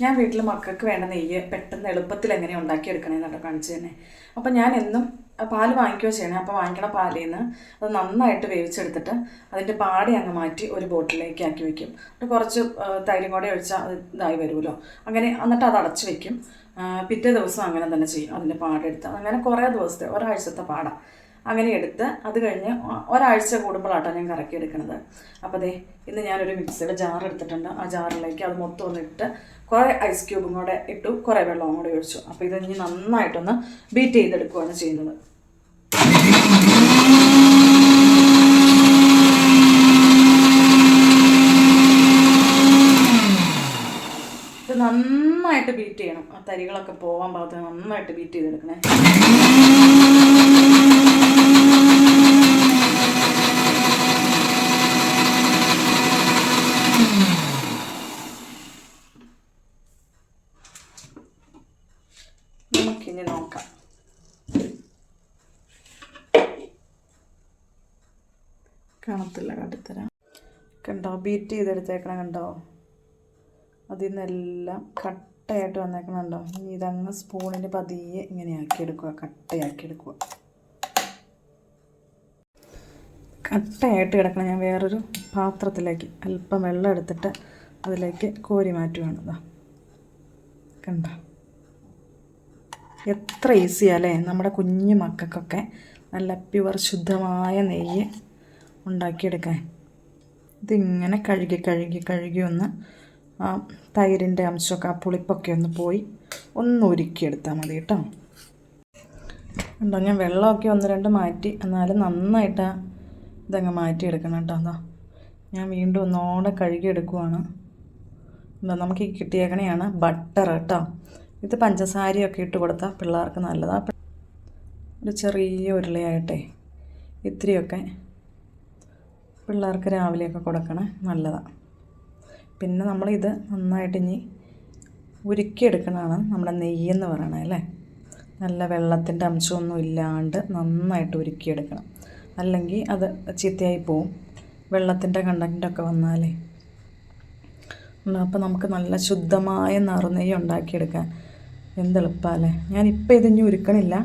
ഞാൻ വീട്ടിൽ മക്കൾക്ക് വേണ്ട നെയ്യ് പെട്ടെന്ന് എളുപ്പത്തിൽ എങ്ങനെ ഉണ്ടാക്കിയെടുക്കണമെന്നൊക്കെ കാണിച്ചു തന്നെ. അപ്പം ഞാൻ എന്നും പാൽ വാങ്ങിക്കുകയോ ചെയ്യണേ. അപ്പോൾ വാങ്ങിക്കണ പാലിൽ നിന്ന് അത് നന്നായിട്ട് വേവിച്ചെടുത്തിട്ട് അതിന്റെ പാടി അങ്ങ് മാറ്റി ഒരു ബോട്ടിലേക്ക് ആക്കി വെക്കും. എന്നിട്ട് കുറച്ച് തൈരും കൂടെ ഒഴിച്ചാൽ അത് ഇതായി വരുമല്ലോ. അങ്ങനെ എന്നിട്ട് അത് അടച്ചു വെക്കും. പിറ്റേ ദിവസം അങ്ങനെ തന്നെ ചെയ്യും അതിന്റെ പാടെടുത്ത്. അങ്ങനെ കുറേ ദിവസത്തെ ഒരാഴ്ചത്തെ പാട. അങ്ങനെ എടുത്ത് അത് കഴിഞ്ഞ് ഒരാഴ്ച കൂടുമ്പോഴാട്ടോ ഞാൻ കറക്കി എടുക്കുന്നത് അപ്പോൾ ദേ ഇന്ന് ഞാനൊരു മിക്സിയുടെ ജാർ എടുത്തിട്ടുണ്ട്. ആ ജാറിലേക്ക് അത് മൊത്തം ഒന്ന് ഇട്ട് കുറേ ഐസ് ക്യൂബും കൂടെ ഇട്ടു കുറേ വെള്ളവും കൂടെ ഒഴിച്ചു. അപ്പോൾ ഇത് ഇനി നന്നായിട്ടൊന്ന് ബീറ്റ് ചെയ്തെടുക്കുകയാണ് ചെയ്യുന്നത്. നന്നായിട്ട് ബീറ്റ് ചെയ്യണം. ആ തരികളൊക്കെ പോകാൻ പാകത്തിന് നന്നായിട്ട് ബീറ്റ് ചെയ്തെടുക്കണേ. നമുക്കിനി നോക്കാം. കാണത്തില്ല കാട്ടിത്തരാം. കണ്ടോ? ബീറ്റ് ചെയ്തെടുത്തേക്കണം കണ്ടോ? അതിൽ നിന്നെല്ലാം കട്ടയായിട്ട് വന്നേക്കണുണ്ടോ? ഇനി ഇതങ്ങ് സ്പൂണിന് പതിയെ ഇങ്ങനെ ആക്കിയെടുക്കുക കട്ടയാക്കിയെടുക്കുക. കട്ടയായിട്ട് കിടക്കണം. ഞാൻ വേറൊരു പാത്രത്തിലേക്ക് അല്പം വെള്ളം എടുത്തിട്ട് അതിലേക്ക് കോരി മാറ്റുകയാണ് ഇതാ കണ്ടോ? എത്ര ഈസിയല്ലേ നമ്മുടെ കുഞ്ഞു മക്കൾക്കൊക്കെ നല്ല പ്യുവർ ശുദ്ധമായ നെയ്യ് ഉണ്ടാക്കിയെടുക്കാൻ. ഇതിങ്ങനെ കഴുകി കഴുകി കഴുകി ഒന്ന് ആ തൈരിന്റെ അംശമൊക്കെ ആ പുളിപ്പൊക്കെ ഒന്ന് പോയി ഒന്ന് ഉരുക്കിയെടുത്താൽ മതി കേട്ടോ. ഉണ്ടോ ഞാൻ വെള്ളമൊക്കെ ഒന്ന് രണ്ട് മാറ്റി എന്നാലും നന്നായിട്ട് ഇതങ്ങ് മാറ്റിയെടുക്കണം കേട്ടോ. അതാ ഞാൻ വീണ്ടും ഒന്നോടെ കഴുകിയെടുക്കുവാണ്. എന്താ നമുക്ക് ഈ കിട്ടിയേക്കണെയാണ് ബട്ടർ കേട്ടോ. ഇത് പഞ്ചസാരയൊക്കെ ഇട്ട് കൊടുത്താൽ പിള്ളേർക്ക് നല്ലതാണ് ഒരു ചെറിയ ഉരുളയായിട്ടേ ഇത്തിരിയൊക്കെ പിള്ളേർക്ക് രാവിലെയൊക്കെ കൊടുക്കണേ നല്ലതാണ് പിന്നെ നമ്മളിത് നന്നായിട്ട് ഇനി ഉരുക്കിയെടുക്കണതാണ് നമ്മുടെ നെയ്യെന്ന് പറയണത് അല്ലേ? നല്ല വെള്ളത്തിന്റെ അംശമൊന്നും ഇല്ലാണ്ട് നന്നായിട്ട് ഉരുക്കിയെടുക്കണം. അല്ലെങ്കിൽ അത് ചീത്തയായി പോവും. വെള്ളത്തിന്റെ കണ്ടന്റൊക്കെ വന്നാലേ. അപ്പോൾ നമുക്ക് നല്ല ശുദ്ധമായ നറുനെയ്യ് ഉണ്ടാക്കിയെടുക്കാൻ എന്തെളുപ്പമല്ലേ ഞാനിപ്പോൾ ഇതിഞ്ഞ് ഉരുക്കണില്ല.